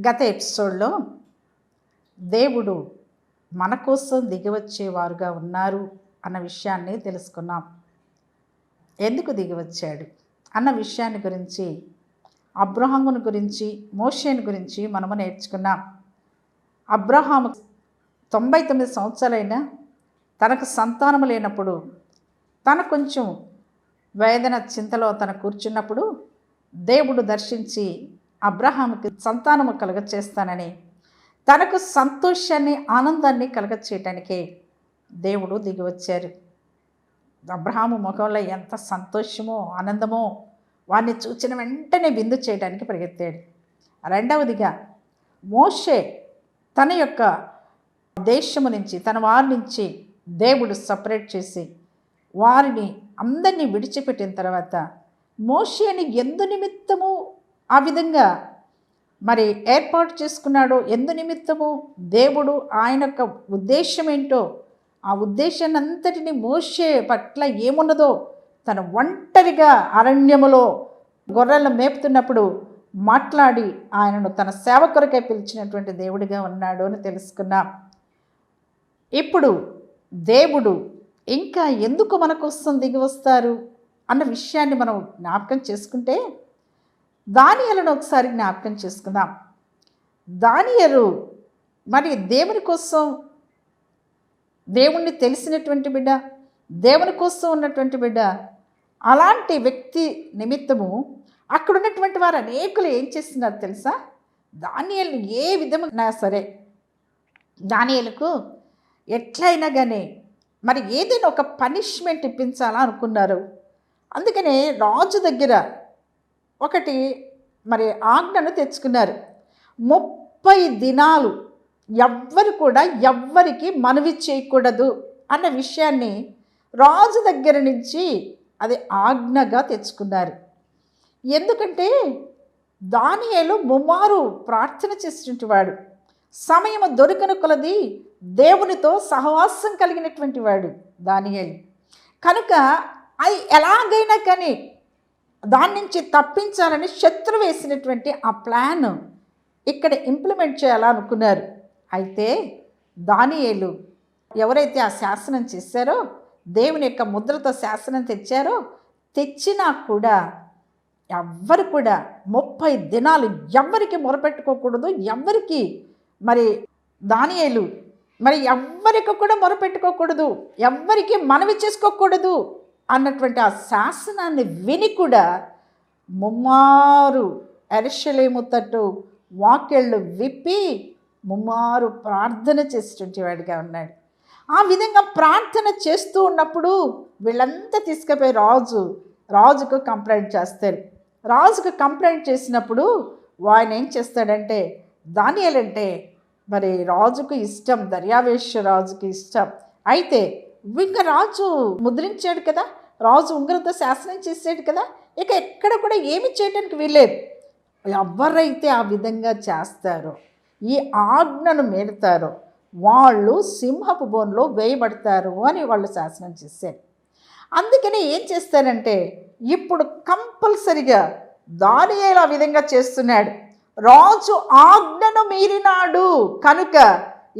గత ఎపిసోడ్లో దేవుడు మన కోసం దిగివచ్చేవారుగా ఉన్నారు అన్న విషయాన్ని తెలుసుకున్నాం. ఎందుకు దిగివచ్చాడు? అన్న విషయాన్ని గురించి అబ్రహాముని గురించి మోషేని గురించి మనము నేర్చుకున్నాం. అబ్రహాము తొంభై తొమ్మిది సంవత్సరాలైన తనకు సంతానము లేనప్పుడు తన కొంచెం వేదన చింతలో తన కూర్చున్నప్పుడు దేవుడు దర్శించి అబ్రహాముకి సంతానము కలగచేస్తానని తనకు సంతోషాన్ని ఆనందాన్ని కలగచేయటానికే దేవుడు దిగి వచ్చారు అబ్రహాము ముఖంలో ఎంత సంతోషమో ఆనందమో వాడిని చూచిన వెంటనే బిందు చేయడానికి పరిగెత్తాడు. రెండవదిగా మోషే తన యొక్క దేశము నుంచి తన వారి నుంచి దేవుడు సపరేట్ చేసి వారిని అందరినీ విడిచిపెట్టిన తర్వాత మోషేని ఎందు నిమిత్తము ఆ విధంగా మరి ఏర్పాటు చేసుకున్నాడో ఎందు నిమిత్తము దేవుడు ఆయన యొక్క ఉద్దేశం ఏంటో ఆ ఉద్దేశాన్ని అంతటిని మోసే పట్ల ఏమున్నదో తన ఒంటరిగా అరణ్యములో గొర్రెలను మేపుతున్నప్పుడు మాట్లాడి ఆయనను తన సేవ కొరకే పిలిచినటువంటి దేవుడిగా ఉన్నాడు అని తెలుసుకున్నాం. ఇప్పుడు దేవుడు ఇంకా ఎందుకు మన కోసం దిగి వస్తారు అన్న విషయాన్ని మనం జ్ఞాపకం చేసుకుంటే దానియలను ఒకసారి జ్ఞాపకం చేసుకుందాం. దానియలు మరి దేవుని కోసం దేవుణ్ణి తెలిసినటువంటి బిడ్డ దేవుని కోసం ఉన్నటువంటి బిడ్డ అలాంటి వ్యక్తి నిమిత్తము అక్కడ ఉన్నటువంటి వారు అనేకులు ఏం చేస్తున్నారు తెలుసా? దానియల్ని ఏ విధమైనా సరే దానియలకు ఎట్లయినా కానీ మరి ఏదైనా ఒక పనిష్మెంట్ ఇప్పించాలా అనుకున్నారు అందుకనే రాజు దగ్గర ఒకటి మరి ఆజ్ఞను తెచ్చుకున్నారు. ముప్పై దినాలు ఎవ్వరు కూడా ఎవ్వరికి మనవి చేయకూడదు అన్న విషయాన్ని రాజు దగ్గర నుంచి అది ఆజ్ఞగా తెచ్చుకున్నారు. ఎందుకంటే దానియేలు ముమ్మారు ప్రార్థన చేసినటువంటి వాడు. సమయం దొరికిన కొలది దేవునితో సహవాసం కలిగినటువంటి వాడు దానియేలు. కనుక అది ఎలాగైనా కానీ దాని నుంచి తప్పించాలని శత్రు వేసినటువంటి ఆ ప్లాన్ ఇక్కడ ఇంప్లిమెంట్ చేయాలనుకున్నారు అయితే దానియేలు ఎవరైతే ఆ శాసనం చేశారో దేవుని యొక్క ముద్రతో శాసనం తెచ్చారో తెచ్చినా కూడా ఎవ్వరు కూడా ముప్పై దినాలు ఎవ్వరికి మొరపెట్టుకోకూడదు ఎవ్వరికి మరి దానియేలు మరి ఎవ్వరికి కూడా మొరపెట్టుకోకూడదు ఎవ్వరికి మనవి చేసుకోకూడదు. అన్నటువంటి ఆ శాసనాన్ని విని కూడా ముమ్మారు ఎరషలేము తట్టు వాక్యళ్ళు విప్పి ముమ్మారు ప్రార్థన చేసేటువంటి వాడిగా ఉన్నాడు. ఆ విధంగా ప్రార్థన చేస్తూ ఉన్నప్పుడు వీళ్ళంతా తీసుకుపోయి రాజు రాజుకు కంప్లైంట్ చేస్తారు. రాజుకు కంప్లైంట్ చేసినప్పుడు ఆయన ఏం చేస్తాడంటే దానియాలంటే మరి రాజుకు ఇష్టం దర్యావేశ్వర రాజుకి ఇష్టం. అయితే ఇంకా రాజు ముద్రించాడు కదా రాజు ఉంగరంతో శాసనం చేసాడు కదా ఇక ఎక్కడ కూడా ఏమి చేయడానికి వీల్లేదు. ఎవరైతే ఆ విధంగా చేస్తారో ఈ ఆజ్ఞను మేడతారో వాళ్ళు సింహపు బోన్లో వేయబడతారు అని వాళ్ళు శాసనం చేశారు. అందుకని ఏం చేస్తారంటే ఇప్పుడు కంపల్సరిగా దానియేలు ఆ విధంగా చేస్తున్నాడు. రాజు ఆజ్ఞను మీరినాడు కనుక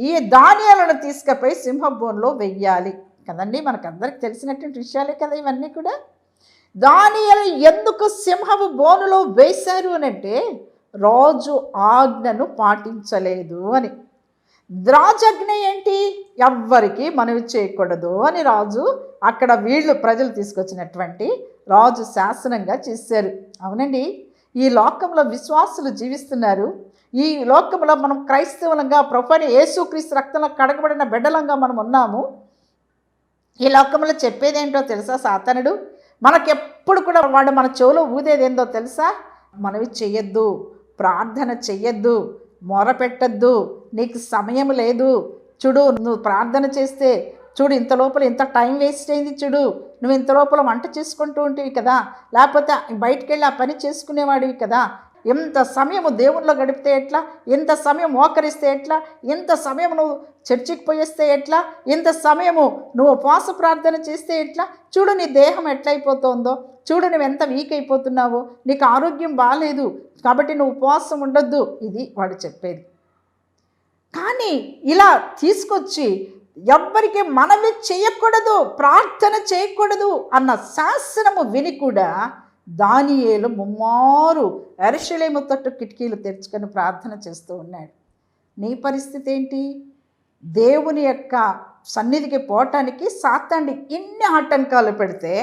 ఈ ధాన్యాలను తీసుకుపోయి సింహబోన్లో వెయ్యాలి కదండి? మనకందరికి తెలిసినటువంటి విషయాలే కదా ఇవన్నీ కూడా. దానియలు ఎందుకు సింహపు బోనులో వేశారు అని అంటే రాజు ఆజ్ఞను పాటించలేదు అని. రాజాజ్ఞ ఏంటి? ఎవ్వరికి మనవి చేయకూడదు అని రాజు అక్కడ వీళ్ళు ప్రజలు తీసుకొచ్చినటువంటి రాజు శాసనంగా చేశారు. అవునండి? ఈ లోకంలో విశ్వాసులు జీవిస్తున్నారు. ఈ లోకంలో మనం క్రైస్తవులంగా ప్రొఫైన్ యేసుక్రీస్తు రక్తంలో కడగబడిన బిడ్డలంగా మనం ఉన్నాము. ఈ లోకంలో చెప్పేదేంటో తెలుసా సాతనుడు? మనకెప్పుడు కూడా వాడు మన చెవులో ఊదేదేందో తెలుసా? మనవి చెయ్యొద్దు ప్రార్థన చెయ్యొద్దు మొరపెట్టద్దు నీకు సమయం లేదు. చూడు నువ్వు ప్రార్థన చేస్తే చూడు ఇంత లోపల ఇంత టైం వేస్ట్ అయింది చూడు. నువ్వు ఇంత లోపల వంట చేసుకుంటూ ఉంటివి కదా? లేకపోతే బయటికి వెళ్ళి ఆ పని చేసుకునేవాడివి కదా? ఎంత సమయము దేవుల్లో గడిపితే ఎట్లా? ఎంత సమయం మోకరిస్తే ఎట్లా? ఎంత సమయం నువ్వు చర్చికి పోయేస్తే ఎట్లా? ఎంత సమయము నువ్వు ఉపవాస ప్రార్థన చేస్తే ఎట్లా? చూడు నీ దేహం ఎట్లయిపోతుందో. చూడు నువ్వు ఎంత వీక్ అయిపోతున్నావో. నీకు ఆరోగ్యం బాగాలేదు కాబట్టి నువ్వు ఉపవాసం ఉండొద్దు. ఇది వాడు చెప్పేది. కానీ ఇలా తీసుకొచ్చి ఎవ్వరికి మనవి చేయకూడదు ప్రార్థన చేయకూడదు అన్న శాసనము విని కూడా దానియేలు ముమ్మారు ఎరషలేము తట్టు కిటికీలు తెరుచుకొని ప్రార్థన చేస్తూ ఉన్నాడు. నీ పరిస్థితి ఏంటి? దేవుని యొక్క సన్నిధికి పోవటానికి సాతాండి ఇన్ని ఆటంకాలు పెడితే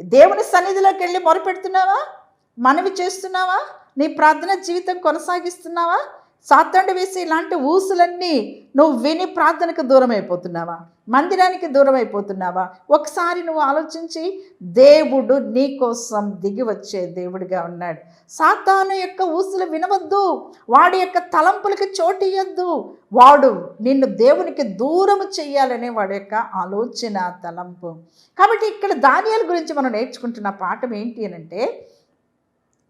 దేవుని సన్నిధిలోకి వెళ్ళి మొరపెడుతున్నావా? మనవి చేస్తున్నావా? నీ ప్రార్థన జీవితం కొనసాగిస్తున్నావా? సాత్తండి వేసి ఇలాంటి ఊసులన్నీ నువ్వు విని ప్రార్థనకు దూరం అయిపోతున్నావా మందిరానికి దూరం అయిపోతున్నావా ఒకసారి నువ్వు ఆలోచించి దేవుడు నీ కోసం దిగి వచ్చే దేవుడిగా ఉన్నాడు. సాతాను యొక్క ఊసులు వినవద్దు. వాడి యొక్క తలంపులకి చోటు ఇయ్యద్దు. వాడు నిన్ను దేవునికి దూరం చెయ్యాలనే వాడి యొక్క ఆలోచన తలంపు. కాబట్టి ఇక్కడ దానియాల గురించి మనం నేర్చుకుంటున్న పాఠం ఏంటి అని అంటే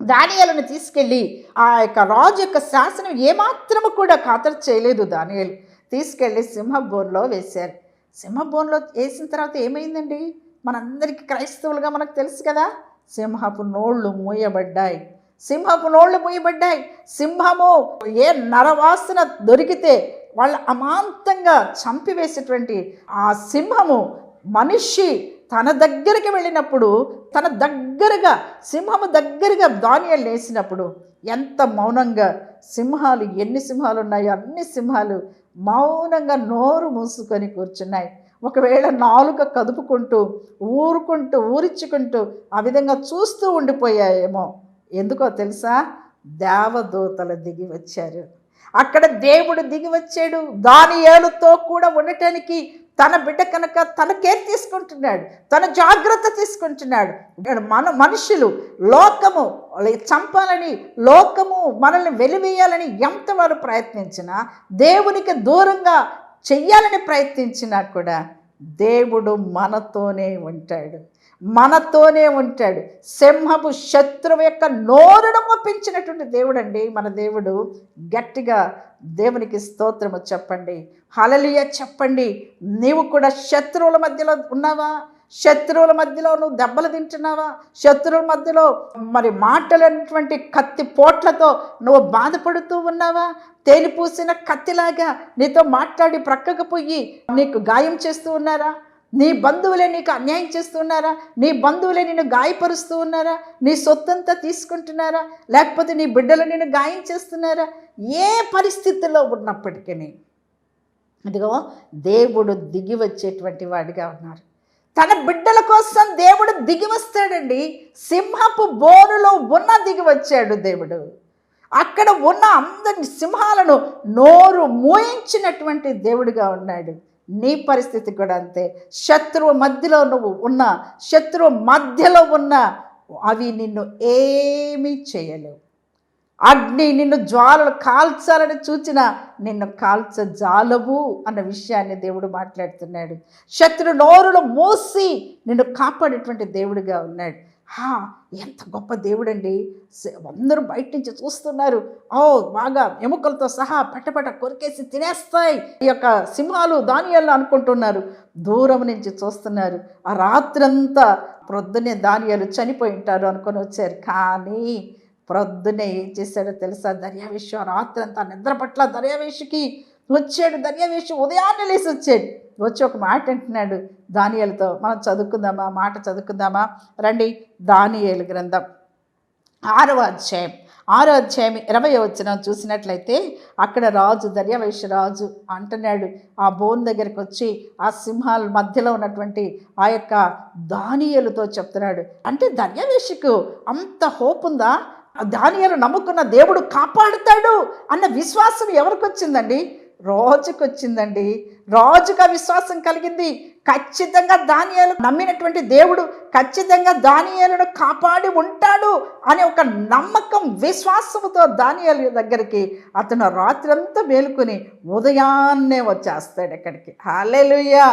దానియాలను తీసుకెళ్ళి ఆ యొక్క రాజు యొక్క శాసనం ఏమాత్రము కూడా ఖాతరు చేయలేదు దానియాలు. తీసుకెళ్ళి సింహబోన్లో వేశారు. సింహబోన్లో వేసిన తర్వాత ఏమైందండి? మనందరికీ క్రైస్తవులుగా మనకు తెలుసు కదా సింహపు నోళ్ళు మూయబడ్డాయి. సింహపు నోళ్ళు మూయబడ్డాయి. సింహము ఏ నరవాసన దొరికితే వాళ్ళ అమాంతంగా చంపివేసేటువంటి ఆ సింహము మనిషి తన దగ్గరికి వెళ్ళినప్పుడు తన దగ్గరగా సింహము దగ్గరగా ధాన్యాలు వేసినప్పుడు ఎంత మౌనంగా సింహాలు ఎన్ని సింహాలు ఉన్నాయో అన్ని సింహాలు మౌనంగా నోరు మూసుకొని కూర్చున్నాయి. ఒకవేళ నాలుక కదుపుకుంటూ ఊరుకుంటూ ఊరించుకుంటూ ఆ విధంగా చూస్తూ ఉండిపోయాయేమో. ఎందుకో తెలుసా? దేవదూతలు దిగి వచ్చారు. అక్కడ దేవుడు దిగి వచ్చాడు. దాని ఏలుతో కూడా ఉండటానికి తన బిడ్డ కనుక తన కేర్ తీసుకుంటున్నాడు తన జాగ్రత్త తీసుకుంటున్నాడు. మన మనుషులు లోకము చంపాలని లోకము మనల్ని వెలివేయాలని ఎంతవారు ప్రయత్నించినా దేవునికి దూరంగా చెయ్యాలని ప్రయత్నించినా కూడా దేవుడు మనతోనే ఉంటాడు. మనతోనే ఉంటాడు. సింహపు శత్రువు యొక్క నోరును మొప్పించినటువంటి దేవుడు అండి మన దేవుడు గట్టిగా దేవునికి స్తోత్రము చెప్పండి. హలలియ చెప్పండి. నీవు కూడా శత్రువుల మధ్యలో ఉన్నావా? శత్రువుల మధ్యలో నువ్వు దెబ్బలు తింటున్నావా? శత్రువుల మధ్యలో మరి మాటలైనటువంటి కత్తి పోట్లతో నువ్వు బాధపడుతూ ఉన్నావా? తేలిపూసిన కత్తిలాగా నీతో మాట్లాడి ప్రక్కకు పోయి నీకు గాయం చేస్తూ ఉన్నారా? నీ బంధువులే నీకు అన్యాయం చేస్తున్నారా? నీ బంధువులే నిన్ను గాయపరుస్తూ ఉన్నారా? నీ సొత్తంతా తీసుకుంటున్నారా? లేకపోతే నీ బిడ్డలు నిన్ను గాయం చేస్తున్నారా? ఏ పరిస్థితుల్లో ఉన్నప్పటికీ ఇదిగో దేవుడు దిగి వచ్చేటువంటి వాడిగా ఉన్నారు. తన బిడ్డల కోసం దేవుడు దిగి వస్తాడండి. సింహపు బోరులో ఉన్న దిగి వచ్చాడు దేవుడు. అక్కడ ఉన్న అందరి సింహాలను నోరు మూయించినటువంటి దేవుడిగా ఉన్నాడు. నీ పరిస్థితి కూడా అంతే. శత్రువు మధ్యలో నువ్వు ఉన్న శత్రువు మధ్యలో ఉన్న అవి నిన్ను ఏమీ చేయలేవు. అగ్ని నిన్ను జ్వాలలు కాల్చాలని చూచిన నిన్ను కాల్చ జాలవు అన్న విషయాన్ని దేవుడు మాట్లాడుతున్నాడు. శత్రు నోరును మూసి నిన్ను కాపాడేటువంటి దేవుడిగా ఉన్నాడు. ఎంత గొప్ప దేవుడండి. అందరూ బయట నుంచి చూస్తున్నారు. ఓ బాగా ఎముకలతో సహా పట్టపట్ట కొరికేసి తినేస్తాయి. ఈ యొక్క సింహాలు దానియాలు అనుకుంటున్నారు. దూరం నుంచి చూస్తున్నారు. ఆ రాత్రంతా ప్రొద్దునే దానియాలు చనిపోయి ఉంటారు అనుకొని వచ్చారు. కానీ ప్రొద్దునే ఏం చేశాడో తెలుసా? దర్యావేశ్వ ఆ నిద్ర పట్ల దర్యావేశుకి వచ్చాడు దర్యావేశు ఉదయాన్నే లేచి వచ్చాడు. వచ్చి ఒక మాట అంటున్నాడు దానియాలతో. మనం చదువుకుందామా? మాట చదువుకుందామా? రండి దానియేలు గ్రంథం. ఆరవ అధ్యాయం. ఆరో అధ్యాయం ఇరవై వచ్చిన చూసినట్లయితే అక్కడ రాజు దర్యావేశ రాజు అంటున్నాడు. ఆ బోన్ దగ్గరికి వచ్చి ఆ సింహాల మధ్యలో ఉన్నటువంటి ఆ యొక్క దానియలతో చెప్తున్నాడు. అంటే దర్యావేశకు అంత హోప్ ఉందా? దానియలు నమ్ముకున్న దేవుడు కాపాడుతాడు అన్న విశ్వాసం ఎవరికి వచ్చిందండి? రోజుకు వచ్చిందండి రోజుగా విశ్వాసం కలిగింది. ఖచ్చితంగా దానియాలు నమ్మినటువంటి దేవుడు ఖచ్చితంగా దానియాలను కాపాడి ఉంటాడు అనే ఒక నమ్మకం విశ్వాసముతో దానియాలు దగ్గరికి అతను రాత్రంతా మేలుకొని ఉదయాన్నే వచ్చేస్తాడు ఎక్కడికి. హాలేలుయ్యా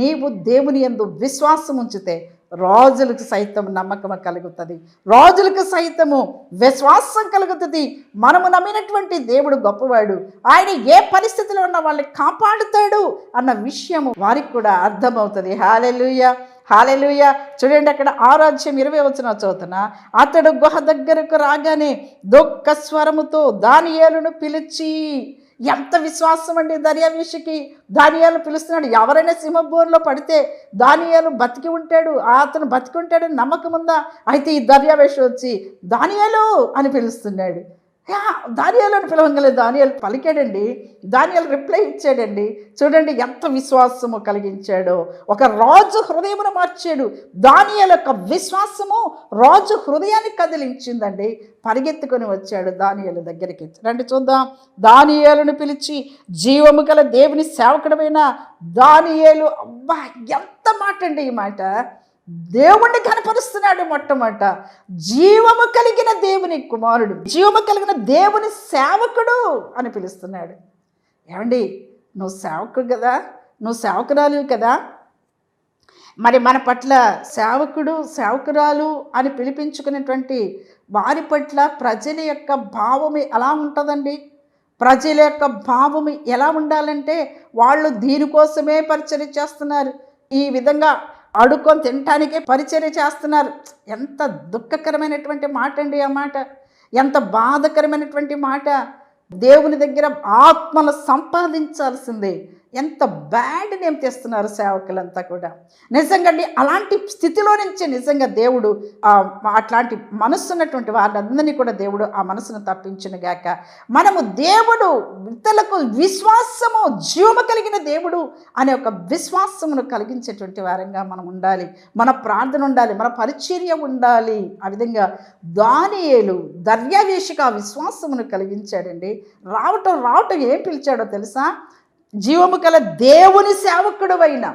నీవు దేవుని ఎందు విశ్వాసం ఉంచితే రాజులకు సైతం నమ్మకం కలుగుతుంది. రాజులకు సైతము విశ్వాసం కలుగుతుంది. మనము నమ్మినటువంటి దేవుడు గొప్పవాడు. ఆయన ఏ పరిస్థితిలో ఉన్న వాళ్ళని కాపాడుతాడు అన్న విషయము వారికి కూడా అర్థమవుతుంది. Hallelujah hallelujah. చూడండి అక్కడ ఆరాధ్యం ఇరవై వచ్చిన చోతన అతడు గుహ దగ్గరకు రాగానే దుఃఖ స్వరముతో దానియేలును పిలిచి ఎంత విశ్వాసం అండి దర్యావేషికి? దానియాలు పిలుస్తున్నాడు. ఎవరైనా సింహబోర్లో పడితే దానియాలు బతికి ఉంటాడు అతను బతికి ఉంటాడని నమ్మకం ఉందా? అయితే ఈ దర్యావేషం వచ్చి దానియాలు అని పిలుస్తున్నాడు. దానియాలు అని పిలవంగలేదు. దానియాలు పలికాడండి. దానియాలు రిప్లై ఇచ్చాడండి. చూడండి ఎంత విశ్వాసము కలిగించాడో. ఒక రాజు హృదయమును మార్చాడు. దానియాల యొక్క విశ్వాసము రాజు హృదయాన్ని కదిలించిందండి. పరిగెత్తుకొని వచ్చాడు దానియాల దగ్గరికి. రండి చూద్దాం. దానియాలను పిలిచి జీవము గల దేవుని సేవకుడమైన దానియాలు అబ్బా ఎంత మాట అండి ఈ మాట. దేవుణ్ణి కనపరుస్తున్నాడు మొట్టమొదట. జీవము కలిగిన దేవుని కుమారుడు. జీవము కలిగిన దేవుని సేవకుడు అని పిలుస్తున్నాడు. ఏమండి? నువ్వు సేవకుడు కదా? నువ్వు సేవకురాలు కదా? మరి మన పట్ల సేవకుడు సేవకురాలు అని పిలిపించుకునేటువంటి వారి పట్ల ప్రజల యొక్క భావము ఎలా ఉంటుందండి? ప్రజల యొక్క భావము ఎలా ఉండాలంటే వాళ్ళు దీనికోసమే పరిచయం చేస్తున్నారు. ఈ విధంగా అడుక్కొని తినటానికే పరిచర్య చేస్తున్నారు. ఎంత దుఃఖకరమైనటువంటి మాట అండి ఆ మాట. ఎంత బాధకరమైనటువంటి మాట. దేవుని దగ్గర ఆత్మను సంపాదించాల్సిందే. ఎంత బ్యాడ్ నేమ్ తెస్తున్నారు సేవకులంతా కూడా. నిజంగా అండి అలాంటి స్థితిలో నుంచి నిజంగా దేవుడు అట్లాంటి మనస్సు ఉన్నటువంటి వారందరినీ కూడా దేవుడు ఆ మనసును తప్పించును గాక. మనము దేవుడు ఇతరులకు విశ్వాసము జీవము కలిగిన దేవుడు అనే ఒక విశ్వాసమును కలిగించేటువంటి వారంగా మనం ఉండాలి. మన ప్రార్థన ఉండాలి మన పరిచర్య ఉండాలి. ఆ విధంగా దానియేలు దర్యావేషిక విశ్వాసమును కలిగించాడండి. రావటం రావటం ఏం పిలిచాడో తెలుసా? జీవము కల దేవుని సేవకుడు అయిన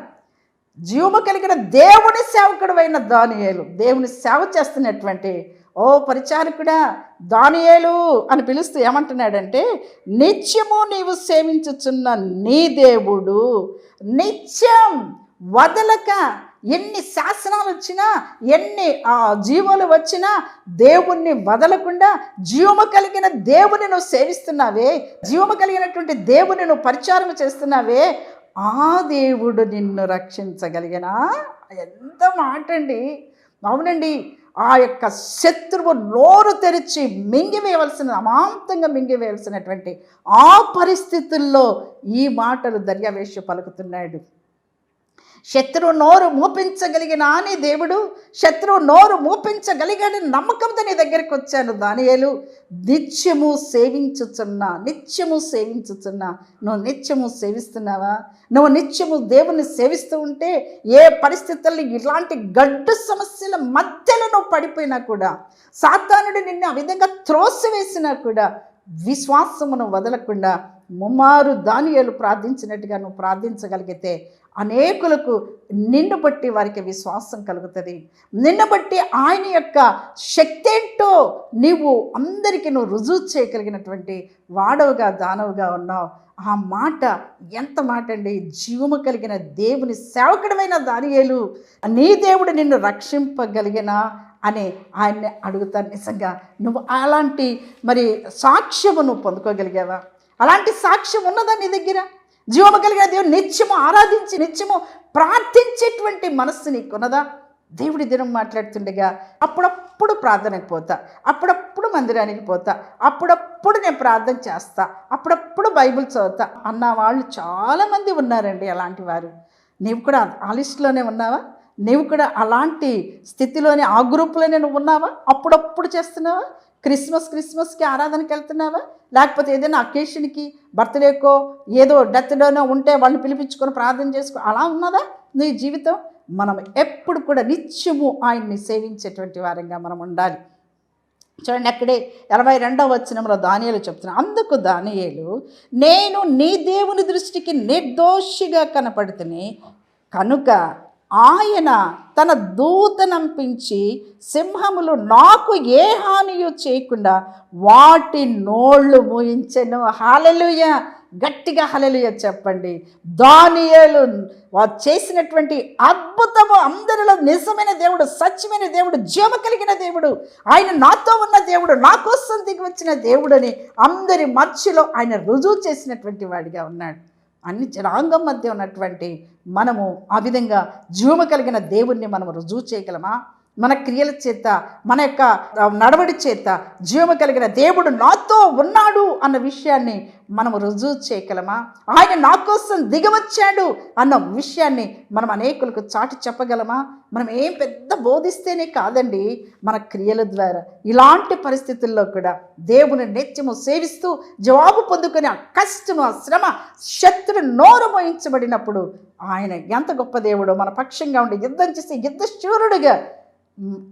జీవము కలిగిన దేవుని సేవకుడు అయిన దానియేలు. దేవుని సేవ చేస్తున్నటువంటి ఓ పరిచారకుడా దానియేలు అని పిలుస్తూ ఏమంటున్నాడంటే నిత్యము నీవు సేవించుచున్న నీ దేవుడు నిత్యం వదలక ఎన్ని శాసనాలు వచ్చినా ఎన్ని ఆ, జీవులు వచ్చినా దేవుణ్ణి వదలకుండా జీవము కలిగిన దేవుని నువ్వు సేవిస్తున్నావే జీవము కలిగినటువంటి దేవుని నువ్వు పరిచారం చేస్తున్నావే ఆ దేవుడు నిన్ను రక్షించగలిగినా? ఎంత మాట అండి. అవునండి ఆ యొక్క శత్రువు నోరు తెరిచి మింగివేయవలసిన అమాంతంగా మింగివేయవలసినటువంటి ఆ పరిస్థితుల్లో ఈ మాటలు దర్యావేష పలుకుతున్నాడు. శత్రువు నోరు మూపించగలిగిన అని దేవుడు శత్రువు నోరు మూపించగలిగాని నమ్మకంతో నీ దగ్గరికి వచ్చాను దానియేలు. నిత్యము సేవించుచున్నా నిత్యము సేవించుచున్నా నువ్వు నిత్యము సేవిస్తున్నావా? నువ్వు నిత్యము దేవుని సేవిస్తూ ఉంటే ఏ పరిస్థితుల్లో ఇలాంటి గడ్డు సమస్యల మధ్యలో నువ్వు పడిపోయినా కూడా సాతానుడు నిన్ను ఆ విధంగా త్రోసివేసినా కూడా విశ్వాసమును వదలకుండా ముమ్మారు దానియాలు ప్రార్థించినట్టుగా నువ్వు ప్రార్థించగలిగితే అనేకులకు నిన్ను బట్టి వారికి విశ్వాసం కలుగుతుంది. నిన్ను బట్టి ఆయన యొక్క శక్తి ఏంటో నీవు అందరికీ నువ్వు రుజువు చేయగలిగినటువంటి వాడవుగా దానవుగా ఉన్నావు. ఆ మాట ఎంత మాట అండి? జీవము కలిగిన దేవుని సేవకుడమైన దానియేలు నీ దేవుడు నిన్ను రక్షింపగలిగిన అని ఆయన్ని అడుగుతాను నిజంగా నువ్వు అలాంటి మరి సాక్ష్యము నువ్వు పొందుకోగలిగావా? అలాంటి సాక్ష్యం ఉన్నదా నీ దగ్గర? జీవము కలిగిన దేవుడు నిత్యము ఆరాధించి నిత్యము ప్రార్థించేటువంటి మనస్సు నీకున్నదా? దేవుడి దినం మాట్లాడుతుండగా అప్పుడప్పుడు ప్రార్థనకు పోతా అప్పుడప్పుడు మందిరానికి పోతా అప్పుడప్పుడు నేను ప్రార్థన చేస్తా అప్పుడప్పుడు బైబిల్ చదువుతా. అన్న వాళ్ళు చాలామంది ఉన్నారండి అలాంటి వారు. నీవు కూడా ఆ లిస్టులోనే ఉన్నావా? నీవు కూడా అలాంటి స్థితిలోనే ఆ గ్రూప్లోనే నువ్వు ఉన్నావా? అప్పుడప్పుడు చేస్తున్నావా? క్రిస్మస్ క్రిస్మస్కి ఆరాధనకి వెళ్తున్నావా? లేకపోతే ఏదైనా అకేషన్కి బర్త్డేకో ఏదో డెత్లోనో ఉంటే వాళ్ళని పిలిపించుకొని ప్రార్థన చేసుకో అలా ఉన్నదా నీ జీవితం? మనం ఎప్పుడు కూడా నిత్యము ఆయన్ని సేవించేటువంటి వారంగా మనం ఉండాలి. చూడండి అక్కడే ఇరవై రెండవ వచనంలో దానియాలు చెప్తున్నా అందుకు దానియాలు నేను నీ దేవుని దృష్టికి నిర్దోషిగా కనపడుతుని కనుక ఆయన తన దూతనంపించి సింహములు నాకు ఏ హానియు చేయకుండా వాటి నోళ్ళు మూయించెను. హాలెలుయ గట్టిగా హలలుయ చెప్పండి. దానియేలు వారు చేసినటువంటి అద్భుతము అందరిలో నిజమైన దేవుడు సత్యమైన దేవుడు జీవ కలిగిన దేవుడు ఆయన నాతో ఉన్న దేవుడు నా కోసం దిగి వచ్చిన దేవుడని అందరి మధ్యలో ఆయన రుజువు చేసినటువంటి వాడిగా ఉన్నాడు. అన్ని జనాంగం మధ్య ఉన్నటువంటి మనము ఆ విధంగా జీవము కలిగిన దేవుణ్ణి మనం రుజువు చేయగలమా? మన క్రియల చేత మన యొక్క నడవడి చేత జీవము కలిగిన దేవుడు నాతో ఉన్నాడు అన్న విషయాన్ని మనం రుజువు చేయగలమా? ఆయన నా కోసం దిగవచ్చాడు అన్న విషయాన్ని మనం అనేకులకు చాటి చెప్పగలమా? మనం ఏం పెద్ద బోధిస్తేనే కాదండి మన క్రియల ద్వారా. ఇలాంటి పరిస్థితుల్లో కూడా దేవుని నిత్యము సేవిస్తూ జవాబు పొందుకునే ఆ కష్టము శ్రమ శత్రు నోరు మోయించబడినప్పుడు ఆయన ఎంత గొప్ప దేవుడో మన పక్షంగా ఉండి యుద్ధం చేసి యుద్ధ శూరుడిగా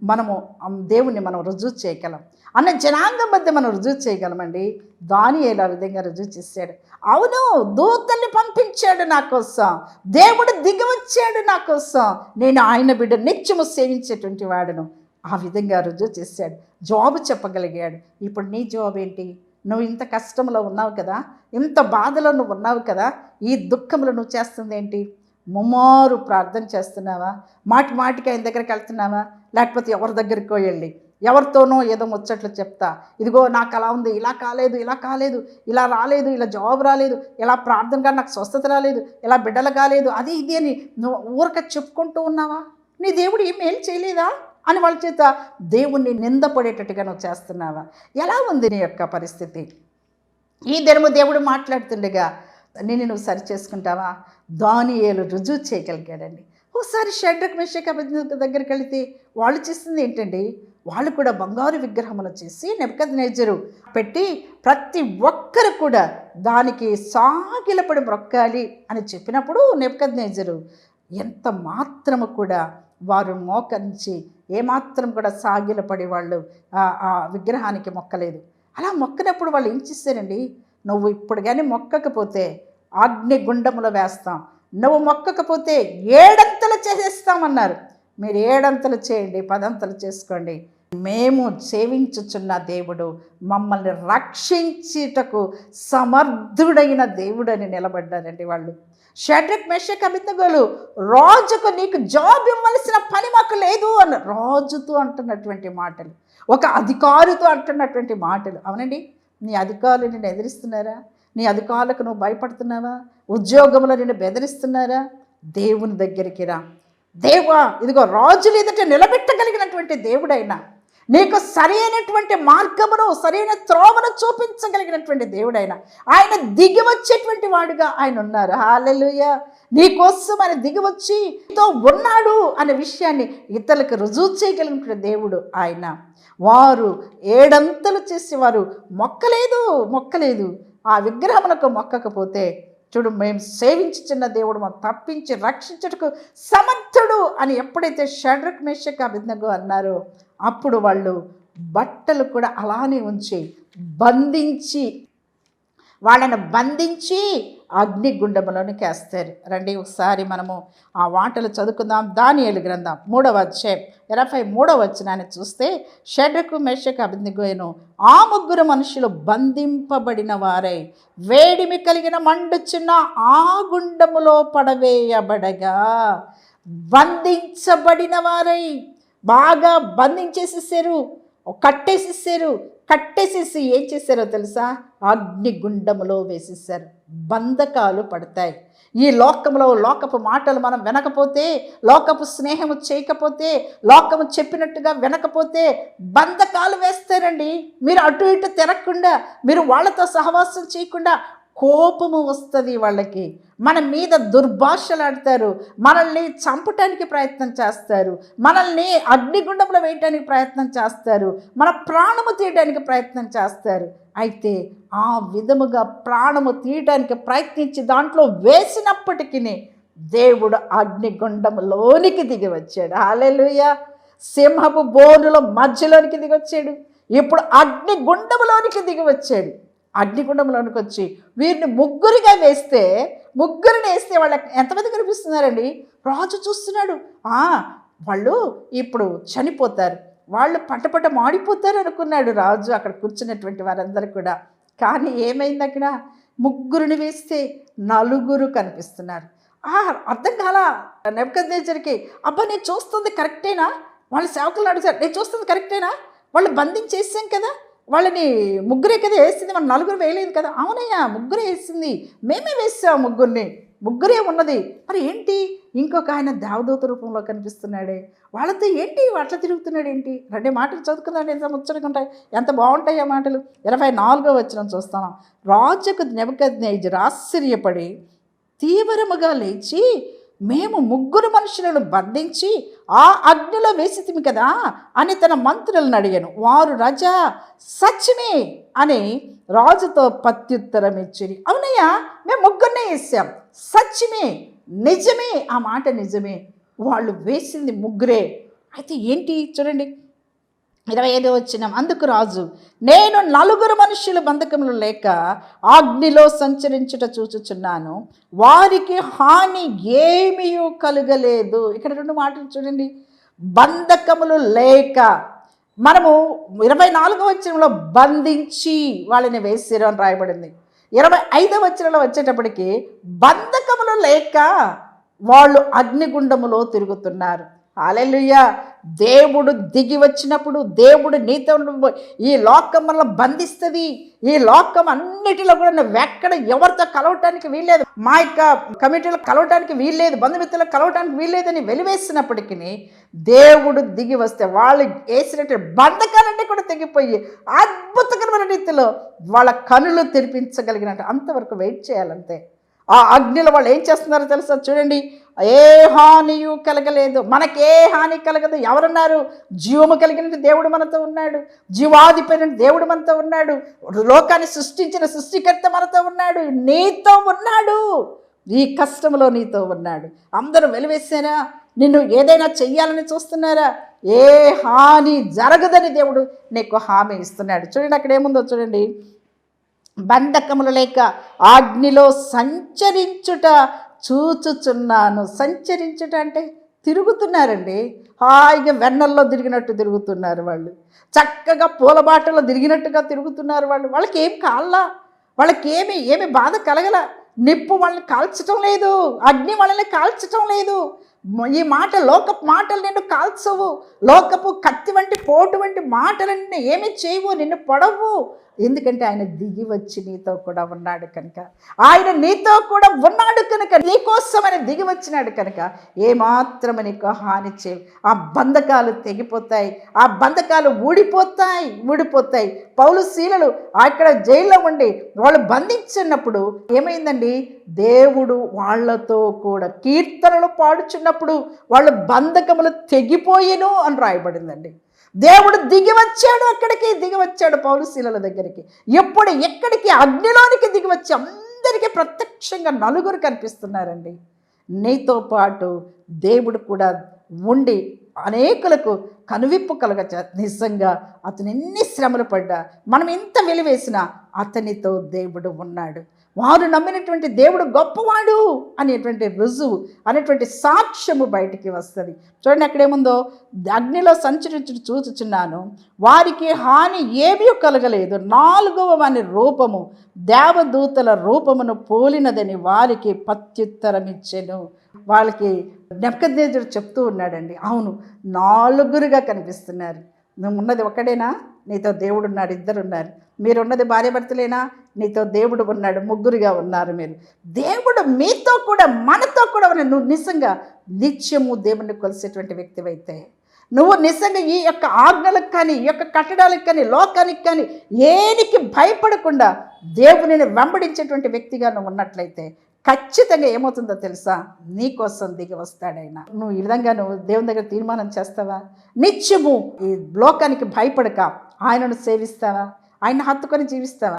మనము దేవుణ్ణి మనం రుజువు చేయగలం. అన్న జనాంగం మధ్య మనం రుజువు చేయగలమండి. దాని ఆ విధంగా రుజువు చేశాడు. అవును దూతల్ని పంపించాడు నా కోసం. దేవుడు దిగవచ్చాడు నా కోసం. నేను ఆయన బిడ్డ నిత్యము సేవించేటువంటి వాడును. ఆ విధంగా రుజువు చేశాడు. జాబ్ చెప్పగలిగాడు. ఇప్పుడు నీ జాబ్ ఏంటి? నువ్వు ఇంత కష్టంలో ఉన్నావు కదా? ఇంత బాధలో నువ్వు ఉన్నావు కదా? ఈ దుఃఖంలో నువ్వు చేస్తుంది ఏంటి ముమ్మారు ప్రార్థన చేస్తున్నావా? మాటి మాటికి ఆయన దగ్గరికి వెళ్తున్నావా? లేకపోతే ఎవరి దగ్గరికో వెళ్ళి ఎవరితోనో ఏదో ముచ్చట్లు చెప్తా. ఇదిగో నాకు అలా ఉంది ఇలా కాలేదు ఇలా కాలేదు ఇలా రాలేదు ఇలా జాబ్ రాలేదు ఇలా ప్రార్థనగా నాకు స్వస్థత రాలేదు ఇలా బిడ్డలు కాలేదు అది ఇది అని నువ్వు ఊరక చెప్పుకుంటూ ఉన్నావా? నీ దేవుడు ఏం మేలు చేయలేదా? అని వాళ్ళ చేత దేవుణ్ణి నిందపడేటట్టుగా నువ్వు చేస్తున్నావా? ఎలా ఉంది నీ యొక్క పరిస్థితి? ఈ దినము దేవుడు మాట్లాడుతుండగా నేను నువ్వు సరి చేసుకుంటావా? దానియేలు రుజువు చేయగలిగాడండి. ఒకసారి షడ్రక్ మెషక్ దగ్గరికి వెళితే వాళ్ళు చేసింది ఏంటండి? వాళ్ళు కూడా బంగారు విగ్రహములు చేసి నెపకద్ నేజరు పెట్టి ప్రతి ఒక్కరు కూడా దానికి సాగిలపడి మొక్కాలి అని చెప్పినప్పుడు నెపకద్ నేజరు ఎంత మాత్రము కూడా వారు మోకరించి ఏమాత్రం కూడా సాగిలపడి వాళ్ళు ఆ- విగ్రహానికి మొక్కలేదు. అలా మొక్కనప్పుడు వాళ్ళు ఏం చేశారండి? నువ్వు ఇప్పుడు కానీ మొక్కకపోతే అగ్నిగుండములో వేస్తాం. నువ్వు మొక్కకపోతే ఏడంత చేసేస్తామన్నారు. మీరు ఏడంతలు చేయండి పదంతలు చేసుకోండి. మేము సేవించుచున్న దేవుడు మమ్మల్ని రక్షించుటకు సమర్థుడైన దేవుడని నిలబడ్డారండి వాళ్ళు. షడ్రక్ మెషక్ అభిజ్ఞలు రాజుకు నీకు జాబ్ ఇవ్వవలసిన పని మాకు లేదు అని రాజుతో అంటున్నటువంటి మాటలు ఒక అధికారితో అంటున్నటువంటి మాటలు. అవునండి నీ అధికారులు నిన్ను ఎదిరిస్తున్నారా? నీ అధికారులకు నువ్వు భయపడుతున్నావా? ఉద్యోగంలో నిన్ను బెదిరిస్తున్నారా? దేవుని దగ్గరికి రా. దేవా ఇదిగో రాజులు ఎదుట నిలబెట్టగలిగినటువంటి దేవుడైనా నీకు సరైనటువంటి మార్గమును సరైన త్రోవను చూపించగలిగినటువంటి దేవుడైన ఆయన దిగి వచ్చేటువంటి వాడుగా ఆయన ఉన్నారు. హాలెలుయ నీకోసం ఆయన దిగి వచ్చి నీతో ఉన్నాడు అనే విషయాన్ని ఇతరులకు రుజువు చేయగలిగినటువంటి దేవుడు ఆయన. వారు ఏడంతలు చేసి వారు మొక్కలేదు మొక్కలేదు. ఆ విగ్రహమునకు మొక్కకపోతే చూడు మేము సేవించుచున్న దేవుడు మాకు తప్పించి రక్షించుటకు సమర్థుడు అని ఎప్పుడైతే షడ్రక్ మేషక్ అభిజ్ఞగు అన్నారో అప్పుడు వాళ్ళు బట్టలు కూడా అలానే ఉంచి బంధించి వాళ్ళని బంధించి అగ్నిగుండములోనికి వేస్తారు రండి ఒకసారి మనము ఆ వాటలు చదువుకుందాం. దానియేలు గ్రంథం మూడవ అధ్యాయం ఇరవై మూడవ వచ్చినాన్ని చూస్తే షడ్రకు మెషకు అభిజ్ఞను ఆ ముగ్గురు మనుషులు బంధింపబడిన వారై వేడిమి కలిగిన మండుచున్న ఆ గుండములో పడవేయబడగా బంధించబడిన వారై. బాగా బంధించేసేసారు కట్టేసేసారు కట్టేసేసి ఏం చేశారో తెలుసా? అగ్నిగుండములో వేసేసారు బంధకాలు పడతాయి. ఈ లోకంలో లోకపు మాటలు మనం వినకపోతే లోకపు స్నేహము చేయకపోతే లోకము చెప్పినట్టుగా వినకపోతే బంధకాలు వేస్తారండి. మీరు అటు ఇటు తిరగకుండా మీరు వాళ్ళతో సహవాసం చేయకుండా కోపము వస్తుంది వాళ్ళకి. మన మీద దుర్భాషలాడతారు. మనల్ని చంపటానికి ప్రయత్నం చేస్తారు. మనల్ని అగ్నిగుండంలో వేయటానికి ప్రయత్నం చేస్తారు. మన ప్రాణము తీయడానికి ప్రయత్నం చేస్తారు. అయితే ఆ విధముగా ప్రాణము తీయటానికి ప్రయత్నించి దాంట్లో వేసినప్పటికీ దేవుడు అగ్నిగుండంలోనికి దిగి వచ్చాడు. హాలెలుయ సింహపు బోనుల మధ్యలోనికి దిగి వచ్చాడు. ఇప్పుడు అగ్నిగుండంలోనికి దిగి వచ్చాడు. అగ్నిగుండంలోనికి వచ్చి వీరిని ముగ్గురిగా వేస్తే ముగ్గురిని వేస్తే వాళ్ళకి ఎంతమంది కనిపిస్తున్నారండి? రాజు చూస్తున్నాడు. వాళ్ళు ఇప్పుడు చనిపోతారు. వాళ్ళు పట్టపట్ట మాడిపోతారు అనుకున్నాడు రాజు అక్కడ కూర్చున్నటువంటి వారందరూ కూడా. కానీ ఏమైంది అక్కడ? ముగ్గురిని వేస్తే నలుగురు కనిపిస్తున్నారు. ఆ, అర్థం కాల. నెప్పకద్నేచరికి అబ్బా నేను చూస్తుంది కరెక్టేనా? వాళ్ళ సేవకులను అడుగుతారు నేను చూస్తుంది కరెక్టేనా? వాళ్ళు బంధించేసాం కదా? వాళ్ళని ముగ్గురే కదా వేసింది మన నలుగురు వేయలేదు కదా. అవునయ్యా ముగ్గురే వేసింది. మేమే వేసాం ముగ్గురిని. ముగ్గురే ఉన్నది. మరి ఏంటి? ఇంకొక ఆయన దేవదూత రూపంలో కనిపిస్తున్నాడే. వాళ్ళతో ఏంటి? అట్లా తిరుగుతున్నాడు ఏంటి? రెండు మాటలు చదువుకుందండి ఎంత ముచ్చటగా ఉంటాయి. ఎంత బాగుంటాయి ఆ మాటలు. ఇరవై నాలుగో వచ్చిన చూస్తాను రాజుకు నెబద్నేజర్ ఆశ్చర్యపడి తీవ్రముగా లేచి మేము ముగ్గురు మనుషులను బంధించి ఆ అగ్నిలో వేసితిమి కదా అని తన మంత్రులను అడిగాను. వారు రజా సత్యమే అని రాజుతో ప్రత్యుత్తరం ఇచ్చిరి అవునయ్యా మేము ముగ్గురినే వేసాం. సత్యమే నిజమే ఆ మాట నిజమే. వాళ్ళు వేసింది ముగ్గురే. అయితే ఏంటి? చూడండి. ఇరవై ఐదో వచ్చిన అందుకు రాజు నేను నలుగురు మనుషుల బంధకములు లేక అగ్నిలో సంచరించుట చూచుచున్నాను. వారికి హాని ఏమీ కలగలేదు. ఇక్కడ రెండు మాటలు చూడండి. బంధకములు లేక. మనము ఇరవై నాలుగో వచ్చరంలో బంధించి వాళ్ళని వేసిరు అని రాయబడింది. ఇరవై ఐదవ వచ్చరంలో వచ్చేటప్పటికి బంధకములు లేక వాళ్ళు అగ్నిగుండములో తిరుగుతున్నారు. అలెలుయ్య దేవుడు దిగి వచ్చినప్పుడు దేవుడు నీతో ఈ లోకం మనల్ని బంధిస్తుంది. ఈ లోకం అన్నిటిలో కూడా నువ్వు ఎక్కడ ఎవరితో కలవటానికి వీల్లేదు. మా యొక్క కమిటీలో కలవటానికి వీల్లేదు. బంధుమిత్రులకు కలవటానికి వీల్లేదని వెలివేసినప్పటికీ దేవుడు దిగి వస్తే వాళ్ళు వేసినట్టు బంధకాలన్నీ కూడా తెగిపోయి అద్భుతకరమైన రీతిలో వాళ్ళ కనులు తెరిపించగలిగినట్టు అంతవరకు వెయిట్ చేయాలంతే. ఆ అగ్నిలో వాళ్ళు ఏం చేస్తున్నారో తెలుసా చూడండి. ఏ హానియు కలగలేదు. మనకే హాని కలగదు. ఎవరున్నారు? జీవము కలిగిన దేవుడు మనతో ఉన్నాడు. జీవాధిపతి దేవుడు మనతో ఉన్నాడు. లోకాన్ని సృష్టించిన సృష్టికర్త మనతో ఉన్నాడు. నీతో ఉన్నాడు. ఈ కష్టంలో నీతో ఉన్నాడు. అందరూ వెలివేసారా నిన్ను ఏదైనా చెయ్యాలని చూస్తున్నారా? ఏ హాని జరగదని దేవుడు నీకు హామీ ఇస్తున్నాడు. చూడండి అక్కడ ఏముందో చూడండి. బంధకములు లేక అగ్నిలో సంచరించుట చూచుచున్నాను. సంచరించుట అంటే తిరుగుతున్నారండి. హాయిగా వెన్నల్లో తిరిగినట్టు తిరుగుతున్నారు వాళ్ళు. చక్కగా పూలబాటలో తిరిగినట్టుగా తిరుగుతున్నారు వాళ్ళు. వాళ్ళకి ఏం కాల్లా వాళ్ళకి ఏమి ఏమి బాధ కలగల? నిప్పు వాళ్ళని కాల్చటం లేదు. అగ్ని వాళ్ళని కాల్చటం లేదు. ఈ మాట లోకపు మాటలు నిన్ను కాల్చవు. లోకపు కత్తి వంటి పోటు వంటి మాటలన్నీ ఏమి చేయవు. నిన్ను పొడవు. ఎందుకంటే ఆయన దిగి వచ్చి నీతో కూడా ఉన్నాడు కనుక. ఆయన నీతో కూడా ఉన్నాడు కనుక నీకోసం ఆయన దిగి వచ్చినాడు కనుక ఏమాత్రం నీకు హాని చేయవు ఆ బంధకాలు తెగిపోతాయి ఆ బంధకాలు ఊడిపోతాయి ఊడిపోతాయి. పౌలు శీలలు అక్కడ జైల్లో ఉండి వాళ్ళు బంధించినప్పుడు ఏమైందండి? దేవుడు వాళ్ళతో కూడా కీర్తనలు పాడుచున్నప్పుడు వాళ్ళు బంధకములు తెగిపోయేను అని రాయబడిందండి. దేవుడు దిగి వచ్చాడు అక్కడికి దిగి వచ్చాడు పౌలుశీలల దగ్గరికి. ఎప్పుడు ఎక్కడికి? అగ్నిలోనికి దిగి వచ్చి అందరికీ ప్రత్యక్షంగా నలుగురు కనిపిస్తున్నారండి. నీతో పాటు దేవుడు కూడా ఉండి అనేకులకు కనువిప్పు కలగ నిజంగా అతను ఎన్ని శ్రమలు పడ్డా మనం ఎంత వెలివేసినా అతనితో దేవుడు ఉన్నాడు. వారు నమ్మినటువంటి దేవుడు గొప్పవాడు అనేటువంటి రుజువు అనేటువంటి సాక్ష్యము బయటికి వస్తుంది. చూడండి అక్కడేముందో అగ్నిలో సంచరించు చూచుచున్నాను. వారికి హాని ఏమీ కలగలేదు. నాలుగవ వాని రూపము దేవదూతల రూపమును పోలినదని వారికి ప్రత్యుత్తరం వాళ్ళకి నెక్కదేజుడు చెప్తూ ఉన్నాడండి. అవును నాలుగురుగా కనిపిస్తున్నారు. నువ్వు ఉన్నది ఒక్కడేనా? నీతో దేవుడున్నాడు ఇద్దరున్నారు. ఇద్దరు ఉన్నారు మీరు నీతో దేవుడు ఉన్నాడు ముగ్గురుగా ఉన్నారు మీరు. దేవుడు మీతో కూడా మనతో కూడా ఉన్నాడు నువ్వు నిజంగా నిత్యము దేవుణ్ణి కొలిసేటువంటి వ్యక్తివైతే. నువ్వు నిజంగా ఈ యొక్క ఆజ్ఞలకు కానీ ఈ యొక్క కట్టడాలకు కానీ లోకానికి కానీ ఏనికి భయపడకుండా దేవునిని వెంబడించేటువంటి వ్యక్తిగా నువ్వు ఉన్నట్లయితే ఖచ్చితంగా ఏమవుతుందో తెలుసా? నీకోసం దిగి వస్తాడైనా. నువ్వు ఈ విధంగా నువ్వు దేవుని దగ్గర తీర్మానం చేస్తావా? నిత్యము ఈ లోకానికి భయపడక ఆయనను సేవిస్తావా? ఆయన హత్తుకొని జీవిస్తావా?